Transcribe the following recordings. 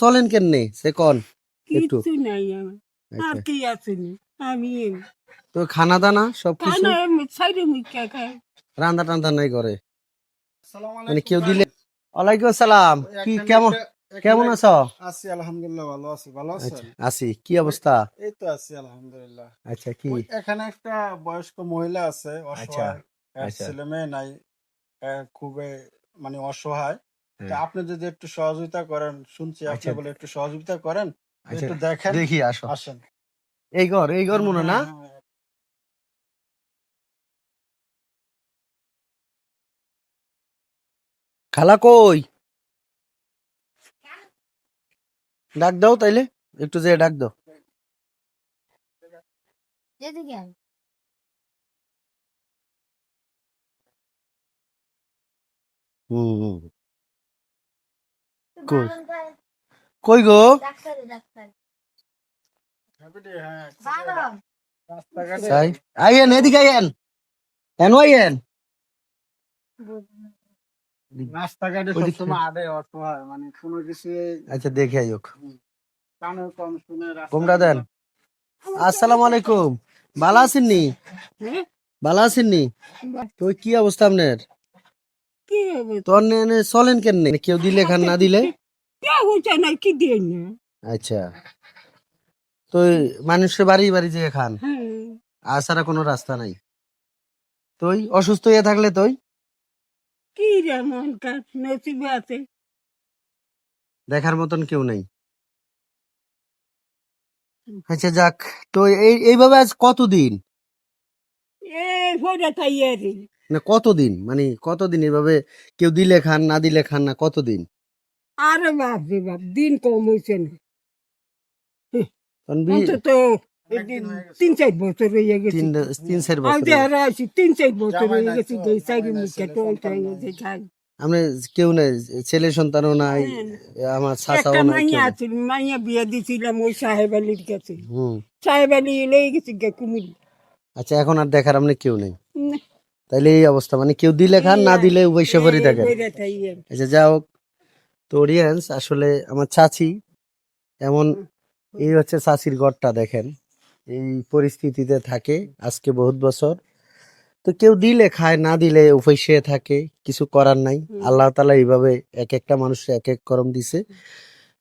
চলেন কেমনে? সে কন? একটু। নাই আমার। আর আচ্ছা কি আমি তো খানা দানা সব কিছু খানা সাইডে মুখে খাই? রান্না টান্দা নাই করে মানে কেউ দিলে ওয়ালাইকুম আসসালাম। কি কেমন কেমন আছো? আছি আলহামদুলিল্লাহ ভালো আছি। ভালো আচ্ছা আছেন আছি। কি অবস্থা? এই তো আছি আলহামদুলিল্লাহ। আচ্ছা কি? এখানে একটা বয়স্ক মহিলা আছে আচ্ছা, অসহায়। আচ্ছা। ছেলে মেয়ে নাই খুবই মানে অসহায়। তা। আপনি যদি একটু সহযোগিতা করেন শুনছি আপনি আচ্ছা। বলে একটু সহযোগিতা করেন আচ্ছা একটু দেখেন দেখি আসো। আসেন। এই ঘর এই ঘর মনে না? খালা কই? ডাক দাও তাইলে একটু যে ডাক দাও। হুম হুম। কই? কই গো? হ্যাঁ, রাস্তাঘাটে আইয়েন এদিকে আইয়েন কেন আইয়েন রাস্তাঘাটে মানে কোনো কিছু আচ্ছা দেখে আইওক কানে কম শুনে কোনটা দেন। আসসালামু আলাইকুম। ভালো আছেননি হ্যাঁ? ভালো আছেননি তো কি অবস্থা আপনার? কি হবে? তোর এনে চলেন কেমনে কেউ দিলে খান না দিলে? কে হচ্ছে না কি দিয়ে না? আচ্ছা। তো মানুষের বাড়ি বাড়ি যেয়ে খান। হ্যাঁ। আর ছাড়া কোনো রাস্তা নাই। তুই অসুস্থ হয়ে থাকলে তুই? কি রে মন কাজ নসিবে আছে? দেখার মতন কেউ নাই। আচ্ছা যাক। তো এই এইভাবে আজ কতদিন? এ ফোটা খাইয়ে রে না কতদিন? মানে কতদিন এইভাবে কেউ দিলে খান না দিলে খান না কতদিন? আরে বাপ রে বাপ দিন কম হয়েছে না। অন্তত তিন চার বছর হয়ে গেছে। তিন তিন চার বছর যে তিন চার বছর হয়ে গেছে নাই, মুখে ছেলে টোল সন্তান খাই নাই। আমরা কেউ নাই ছেলে সন্তানও নাই আমার চাচাও একটা নাই মাইয়া কেউ আছে মাইয়া বিয়ে দিছিলাম ওই সাহেব আলীর কাছে। হুম। সাহেব আলী লেগে গেছে গে কুমির আচ্ছা এখন আর দেখার আপনি কেউ নেই? তাইলে এই অবস্থা মানে কেউ দিলে খান না দিলে বৈশা করে থাকেন। আচ্ছা যা হোক তো অডিয়েন্স আসলে আমার চাচি এমন এই হচ্ছে চাচির ঘরটা দেখেন এই পরিস্থিতিতে থাকে আজকে বহুত বছর। তো কেউ দিলে খায় না দিলে উপসে থাকে কিছু করার নাই। আল্লাহ তালা এইভাবে এক একটা মানুষ এক এক করম দিছে।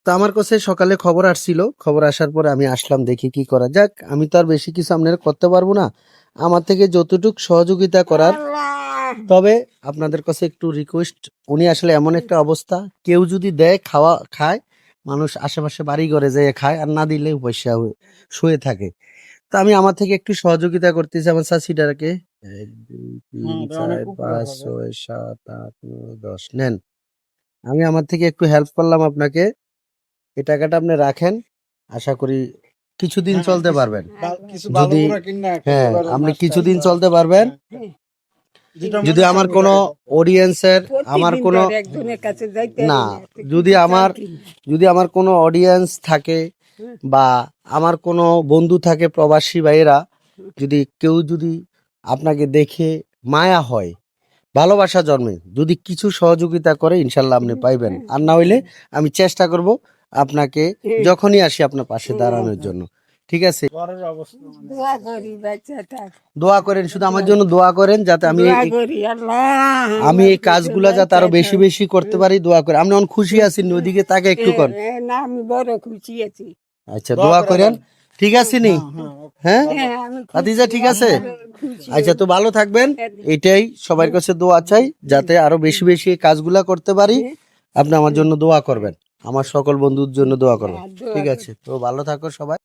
তো আমার কাছে সকালে খবর আসছিল খবর আসার পরে আমি আসলাম দেখি কি করা যাক। আমি তো আর বেশি কিছু আপনার করতে পারব না। আমার থেকে যতটুক সহযোগিতা করার তবে আপনাদের কাছে একটু রিকোয়েস্ট উনি আসলে এমন একটা অবস্থা কেউ যদি দেয় খাওয়া খায় মানুষ আশেপাশে বাড়ি ঘরে যেয়ে খায় আর না দিলে পয়সা শুয়ে থাকে। তো আমি আমার থেকে একটু সহযোগিতা করতেছি আমার চাষিটাকে এক দুই তিন চার পাঁচ ছয় সাত আট নয় দশ নেন। আমি আমার থেকে একটু হেল্প করলাম আপনাকে। এই টাকাটা আপনি রাখেন। আশা করি কিছুদিন হ্যাঁ, চলতে পারবেন। ভালো যদি- হ্যাঁ আপনি কিছুদিন চলতে পারবেন। হ্যাঁ। যদি আমার হয় কোনো অডিয়েন্সের আমার কোনো একজনের কাছে যাইতে না, যদি আমার- যদি আমার কোনো অডিয়েন্স থাকে বা আমার কোনো বন্ধু থাকে প্রবাসী ভাইয়েরা যদি কেউ যদি আপনাকে দেখে মায়া হয় ভালোবাসা জন্মে যদি কিছু সহযোগিতা করে ইনশাল্লাহ আপনি পাইবেন। আর না হইলে আমি চেষ্টা করব আপনাকে যখনই আসি আপনার পাশে দাঁড়ানোর জন্য। ঠিক আছে? অবস্থা মানে- দোয়া করি দোয়া করেন শুধু আমার জন্য দোয়া করেন যাতে আমি আমি এই কাজগুলা যাতে আরও বেশি বেশি করতে পারি দোয়া করে। আপনি অনেক খুশি আছেন? ওইদিকে তাকে একটু কর এ, না আমি বড় খুশি আছি। আচ্ছা দোয়া করেন। ঠিক আছে নি? হ্যাঁ, হ্যাঁ। হ্যাঁ? আমি খাদিজা ঠিক আছে? আচ্ছা তো ভালো থাকবেন। এটাই সবার কাছে দোয়া চাই যাতে আরও বেশি বেশি এই কাজগুলা করতে পারি। আপনি আমার জন্য দোয়া করবেন। আমার সকল বন্ধুর জন্য দোয়া করবেন হ্যাঁ, ঠিক আছে তো ভালো থাকো সবাই।